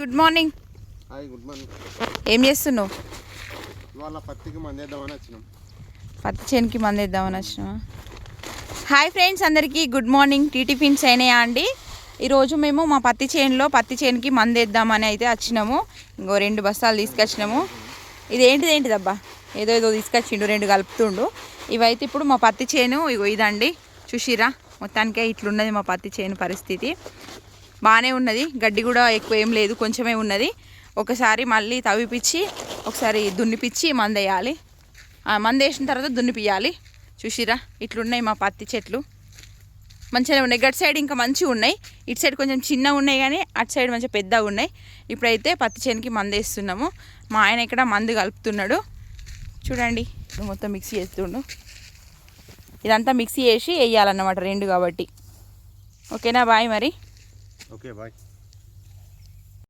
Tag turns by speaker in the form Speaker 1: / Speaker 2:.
Speaker 1: Good morning.
Speaker 2: Hi good morning.
Speaker 1: ఏం చేస్తున్నావు?
Speaker 2: ఇవాళ పత్తికి మందేద్దామని వచ్చినాం.
Speaker 1: పత్తి చేనుకి మంది ఇద్దామని వచ్చినా హాయ్ ఫ్రెండ్స్ అందరికీ గుడ్ మార్నింగ్. టీ టిఫిన్స్ అయినాయా అండి? ఈరోజు మేము మా పత్తి చేనులో పత్తి చేనుకి మంది ఇద్దామని అయితే వచ్చినాము. ఇంకో రెండు బస్తాలు తీసుకొచ్చినాము. ఇది ఏంటిది ఏంటిదబ్బా ఏదో ఏదో తీసుకొచ్చిండు రెండు కలుపుతుండు. ఇవైతే ఇప్పుడు మా పత్తి చేను ఇగో ఇదండి. చూసిరా మొత్తానికే ఇట్లున్నది మా పత్తి చేను పరిస్థితి. బాగానే ఉన్నది. గడ్డి కూడా ఎక్కువ ఏం లేదు కొంచెమే ఉన్నది. ఒకసారి మళ్ళీ తవ్విపిచ్చి ఒకసారి దున్నిపిచ్చి మందేయాలి. ఆ మందు వేసిన తర్వాత దున్నిపియాలి చూసిరా ఇట్లున్నాయి మా పత్తి చెట్లు. మంచిగా ఉన్నాయి. గట్ సైడ్ ఇంకా మంచిగా ఉన్నాయి. ఇటు సైడ్ కొంచెం చిన్నగా ఉన్నాయి కానీ అటు సైడ్ మంచిగా పెద్దగా ఉన్నాయి. ఇప్పుడైతే పత్తి చేనుకి మందేస్తున్నాము. మా ఆయన ఇక్కడ మందు కలుపుతున్నాడు. చూడండి మొత్తం మిక్సీ చేస్తుండు. ఇదంతా మిక్సీ చేసి వేయాలన్నమాట రెండు కాబట్టి. ఓకేనా బాయ్ మరి?
Speaker 2: Okay, bye.